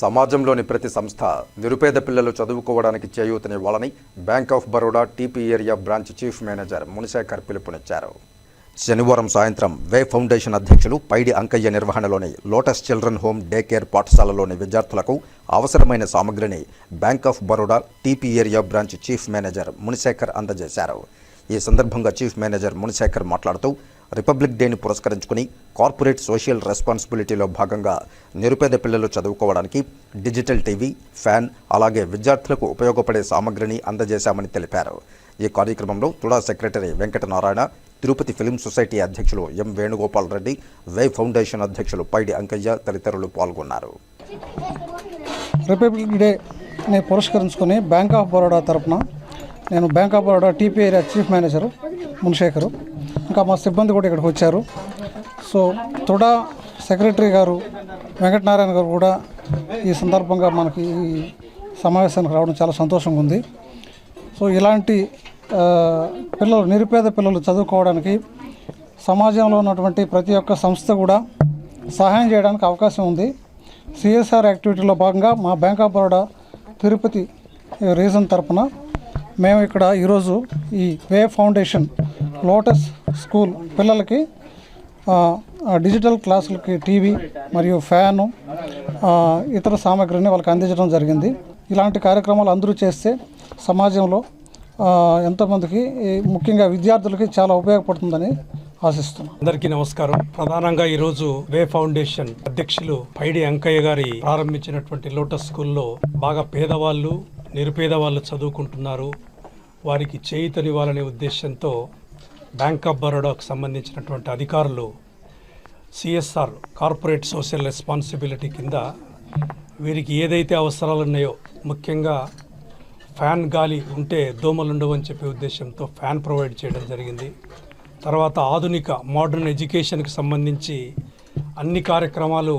సమాజంలోని ప్రతి సంస్థ నిరుపేద పిల్లలు చదువుకోవడానికి చేయూతనివ్వాలని bank of Baroda TP area branch chief manager Munishekar పిలుపునిచ్చారు. శనివారం సాయంత్రం వే ఫౌండేషన్ అధ్యక్షులు Paidi Ankaiah నిర్వహణలోని lotus children home day care పాఠశాలలోని విద్యార్థులకు అవసరమైన సామగ్రిని bank of Baroda TP area branch chief manager Munishekar అందజేశారు. ఈ సందర్భంగా చీఫ్ మేనేజర్ మునిశేఖర్ మాట్లాడుతూ రిపబ్లిక్ డేని పురస్కరించుకుని కార్పొరేట్ సోషల్ రెస్పాన్సిబిలిటీలో భాగంగా నిరుపేద పిల్లలు చదువుకోవడానికి డిజిటల్ టీవీ ఫ్యాన్ అలాగే విద్యార్థులకు ఉపయోగపడే సామగ్రిని అందజేశామని తెలిపారు. ఈ కార్యక్రమంలో TUDA secretary Venkatanarayana Tirupati film society అధ్యక్షులు M Venugopal Reddy way foundation అధ్యక్షులు పైడి అంకయ్య తదితరులు పాల్గొన్నారు. రిపబ్లిక్ డేని పురస్కరించుకొని బ్యాంక్ ఆఫ్ బరోడా తరపున నేను bank of Baroda TP area chief manager. Munishekar. ఇంకా మా సిబ్బంది కూడా ఇక్కడికి వచ్చారు. సో తుడా సెక్రటరీ గారు వెంకటనారాయణ గారు కూడా ఈ సందర్భంగా మనకి ఈ సమావేశానికి రావడం చాలా సంతోషంగా ఉంది. సో ఇలాంటి పిల్లలు నిరుపేద పిల్లలు చదువుకోవడానికి సమాజంలో ఉన్నటువంటి ప్రతి ఒక్క సంస్థ కూడా సహాయం చేయడానికి అవకాశం ఉంది. సిఎస్ఆర్ యాక్టివిటీలో భాగంగా మా bank of Baroda Tirupati region తరపున మేము ఇక్కడ ఈరోజు ఈ వే ఫౌండేషన్ లోటస్ స్కూల్ పిల్లలకి డిజిటల్ క్లాసులకి టీవీ మరియు ఫ్యాను ఇతర సామాగ్రిని వాళ్ళకి అందించడం జరిగింది. ఇలాంటి కార్యక్రమాలు అందరూ చేస్తే సమాజంలో ఎంతోమందికి ముఖ్యంగా విద్యార్థులకి చాలా ఉపయోగపడుతుందని ఆశిస్తున్నాం. అందరికీ నమస్కారం. ప్రధానంగా ఈరోజు వే ఫౌండేషన్ అధ్యక్షులు పైడి అంకయ్య గారి ప్రారంభించినటువంటి లోటస్ స్కూల్లో బాగా పేదవాళ్ళు నిరుపేద వాళ్ళు చదువుకుంటున్నారు. వారికి చేయుతనివ్వాలనే ఉద్దేశంతో బ్యాంక్ ఆఫ్ బరోడాకు సంబంధించినటువంటి అధికారులు సిఎస్ఆర్ కార్పొరేట్ సోషల్ రెస్పాన్సిబిలిటీ కింద వీరికి ఏదైతే అవసరాలు ఉన్నాయో ముఖ్యంగా ఫ్యాన్ గాలి ఉంటే దోమలు ఉండవని చెప్పే ఉద్దేశంతో ఫ్యాన్ ప్రొవైడ్ చేయడం జరిగింది. తర్వాత ఆధునిక మోడర్న్ ఎడ్యుకేషన్కి సంబంధించి అన్ని కార్యక్రమాలు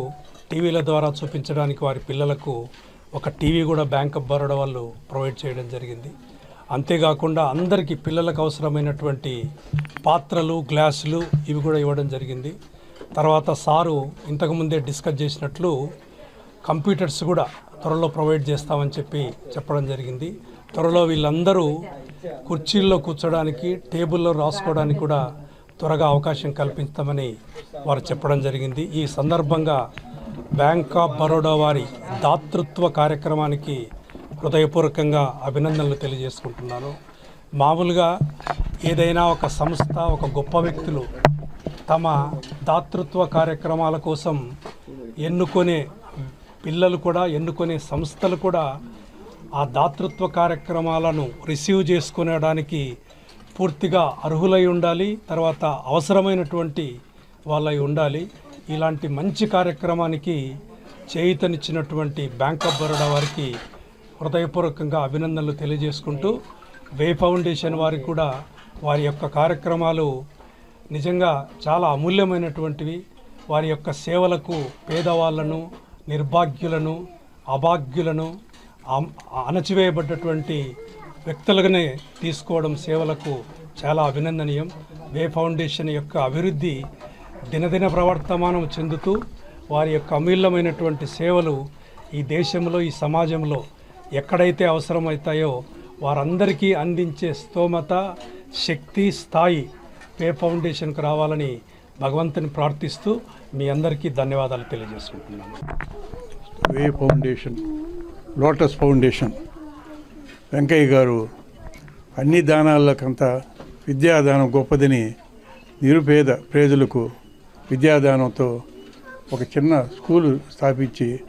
టీవీల ద్వారా చూపించడానికి వారి పిల్లలకు ఒక టీవీ కూడా బ్యాంక్ ఆఫ్ బరోడా వాళ్ళు ప్రొవైడ్ చేయడం జరిగింది. అంతేకాకుండా అందరికీ పిల్లలకు అవసరమైనటువంటి పాత్రలు గ్లాసులు ఇవి కూడా ఇవ్వడం జరిగింది. తర్వాత సారు ఇంతకుముందే డిస్కస్ చేసినట్లు కంప్యూటర్స్ కూడా త్వరలో ప్రొవైడ్ చేస్తామని చెప్పి చెప్పడం జరిగింది. త్వరలో వీళ్ళందరూ కుర్చీల్లో కూర్చోడానికి టేబుల్లో రాసుకోవడానికి కూడా త్వరగా అవకాశం కల్పిస్తామని వారు చెప్పడం జరిగింది. ఈ సందర్భంగా బ్యాంక్ ఆఫ్ బరోడా వారి దాతృత్వ కార్యక్రమానికి హృదయపూర్వకంగా అభినందనలు తెలియజేసుకుంటున్నాను. మామూలుగా ఏదైనా ఒక సంస్థ ఒక గొప్ప వ్యక్తులు తమ దాతృత్వ కార్యక్రమాల కోసం ఎన్నుకునే పిల్లలు కూడా ఎన్నుకునే సంస్థలు కూడా ఆ దాతృత్వ కార్యక్రమాలను రిసీవ్ చేసుకునేడానికి పూర్తిగా అర్హులై ఉండాలి తర్వాత అవసరమైనటువంటి వాళ్ళై ఉండాలి. ఇలాంటి మంచి కార్యక్రమానికి చేయితనిచ్చినటువంటి బ్యాంక్ ఆఫ్ బరోడా వారికి హృదయపూర్వకంగా అభినందనలు తెలియజేసుకుంటూ వే ఫౌండేషన్ వారికి కూడా వారి యొక్క కార్యక్రమాలు నిజంగా చాలా అమూల్యమైనటువంటివి. వారి యొక్క సేవలకు పేదవాళ్ళను నిర్భాగ్యులను అభాగ్యులను అణచివేయబడ్డటువంటి వ్యక్తులుగానే తీసుకోవడం సేవలకు చాలా అభినందనీయం. వే ఫౌండేషన్ యొక్క అభివృద్ధి దినదిన ప్రవర్తమానం చెందుతూ వారి యొక్క అమూల్యమైనటువంటి సేవలు ఈ దేశంలో ఈ సమాజంలో ఎక్కడైతే అవసరమవుతాయో వారందరికీ అందించే స్తోమత శక్తి స్థాయి పే ఫౌండేషన్కు రావాలని భగవంతుని ప్రార్థిస్తూ మీ అందరికీ ధన్యవాదాలు తెలియజేసుకుంటున్నాను. Way foundation lotus foundation Venkaiah garu అన్ని దానాలకంత విద్యాదానం గొప్పదని నిరుపేద ప్రజలకు విద్యాదానంతో ఒక చిన్న స్కూలు స్థాపించి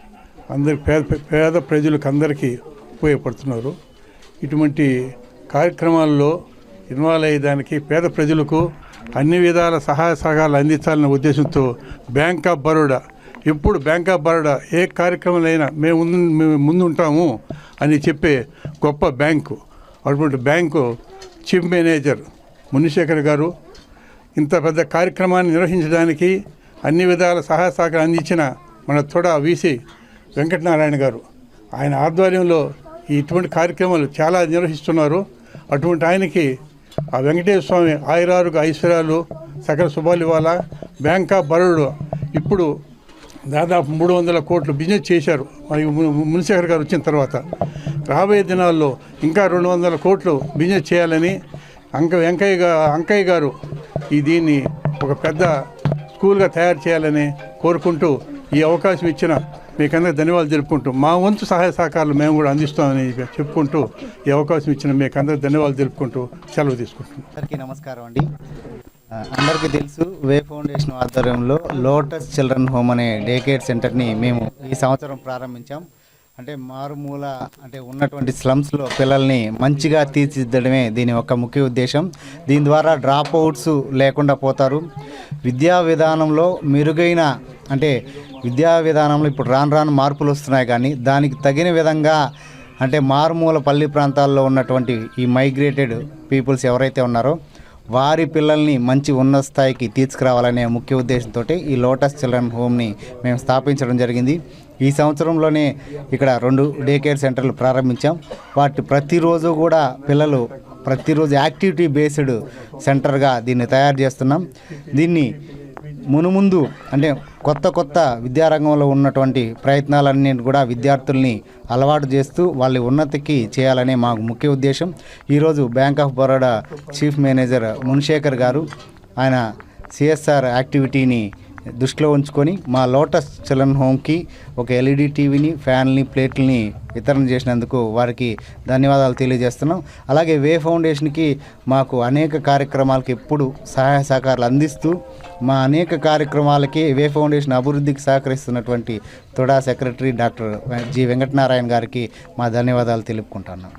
అందరి పేద పేద ప్రజలకు అందరికీ ఉపయోగపడుతున్నారు. ఇటువంటి కార్యక్రమాల్లో ఇన్వాల్వ్ అయ్యేదానికి పేద ప్రజలకు అన్ని విధాల సహాయ సహకారాలు అందించాలనే ఉద్దేశంతో బ్యాంక్ ఆఫ్ బరోడా ఎప్పుడు బ్యాంక్ ఆఫ్ బరోడా ఏ కార్యక్రమాలైనా మేము మేము ముందుంటాము అని చెప్పే గొప్ప బ్యాంకు అటువంటి బ్యాంకు చీఫ్ మేనేజర్ మునిశేఖర్ గారు ఇంత పెద్ద కార్యక్రమాన్ని నిర్వహించడానికి అన్ని విధాల సహాయ సహకారం అందించిన మన తొడ వీసీ వెంకటనారాయణ గారు. ఆయన ఆధ్వర్యంలో ఇటువంటి కార్యక్రమాలు చాలా నిర్వహిస్తున్నారు. అటువంటి ఆయనకి ఆ వెంకటేశ్వర స్వామి ఆయురారుగు ఐశ్వర్యాలు సకల శుభాలు ఇవ్వాలా. బ్యాంక్ ఆఫ్ బరోడా ఇప్పుడు దాదాపు మూడు వందల కోట్లు బిజినెస్ చేశారు. మరి ము- మునిశేఖర్ గారు వచ్చిన తర్వాత. రాబోయే దినాల్లో ఇంకా రెండు వందల కోట్లు బిజినెస్ చేయాలని అంక వెంకయ్య గారు అంకయ్య గారు ఈ దీన్ని ఒక పెద్ద స్కూల్గా తయారు చేయాలని కోరుకుంటూ ఈ అవకాశం ఇచ్చిన మీకందరికి ధన్యవాదాలు తెలుపుకుంటూ మా వంతు సహాయ సహకారాలు మేము కూడా అందిస్తామని చెప్పుకుంటూ ఈ అవకాశం ఇచ్చిన మీకందరూ ధన్యవాదాలు తెలుపుకుంటూ సెలవు తీసుకుంటున్నాం. అందరికీ నమస్కారం అండి. అందరికీ తెలుసు వే ఫౌండేషన్ ఆధ్వర్యంలో లోటస్ చిల్డ్రన్ హోమ్ అనే డే కేర్ సెంటర్ని మేము ఈ సంవత్సరం ప్రారంభించాం. అంటే మారుమూల అంటే ఉన్నటువంటి స్లమ్స్లో పిల్లల్ని మంచిగా తీర్చిదిద్దడమే దీని యొక్క ముఖ్య ఉద్దేశం. దీని ద్వారా డ్రాప్ అవుట్స్ లేకుండా పోతారు. విద్యా విధానంలో మెరుగైన అంటే విద్యా విధానంలో ఇప్పుడు రాను రాను మార్పులు వస్తున్నాయి కానీ దానికి తగిన విధంగా అంటే మారుమూల పల్లి ప్రాంతాల్లో ఉన్నటువంటి ఈ మైగ్రేటెడ్ పీపుల్స్ ఎవరైతే ఉన్నారో వారి పిల్లల్ని మంచి ఉన్నత స్థాయికి తీసుకురావాలనే ముఖ్య ఉద్దేశంతో ఈ లోటస్ చిల్డ్రన్ హోమ్ని మేము స్థాపించడం జరిగింది. ఈ సంవత్సరంలోనే ఇక్కడ రెండు డే కేర్ సెంటర్లు ప్రారంభించాం. వాటి ప్రతిరోజు కూడా పిల్లలు ప్రతిరోజు యాక్టివిటీ బేస్డ్ సెంటర్గా దీన్ని తయారు చేస్తున్నాం. దీన్ని మునుముందు అంటే కొత్త కొత్త విద్యారంగంలో ఉన్నటువంటి ప్రయత్నాలన్నీ కూడా విద్యార్థుల్ని అలవాటు చేస్తూ వాళ్ళ ఉన్నతికి చేయాలనే మాకు ముఖ్య ఉద్దేశం. ఈరోజు bank of Baroda chief manager Munishekar garu ఆయన సిఎస్ఆర్ యాక్టివిటీని దృష్టిలో ఉంచుకొని మా లోటస్ చిల్డ్రన్ హోమ్కి ఒక ఎల్ఈడి టీవీని ఫ్యాన్ని ప్లేట్లని వితరణ చేసినందుకు వారికి ధన్యవాదాలు తెలియజేస్తున్నాం. అలాగే వే ఫౌండేషన్కి మాకు అనేక కార్యక్రమాలకు ఎప్పుడు సహాయ సహకారాలు అందిస్తూ మా అనేక కార్యక్రమాలకి వే ఫౌండేషన్ అభివృద్ధికి సహకరిస్తున్నటువంటి TUDA secretary doctor G Venkatanarayana గారికి మా ధన్యవాదాలు తెలుపుకుంటున్నాం.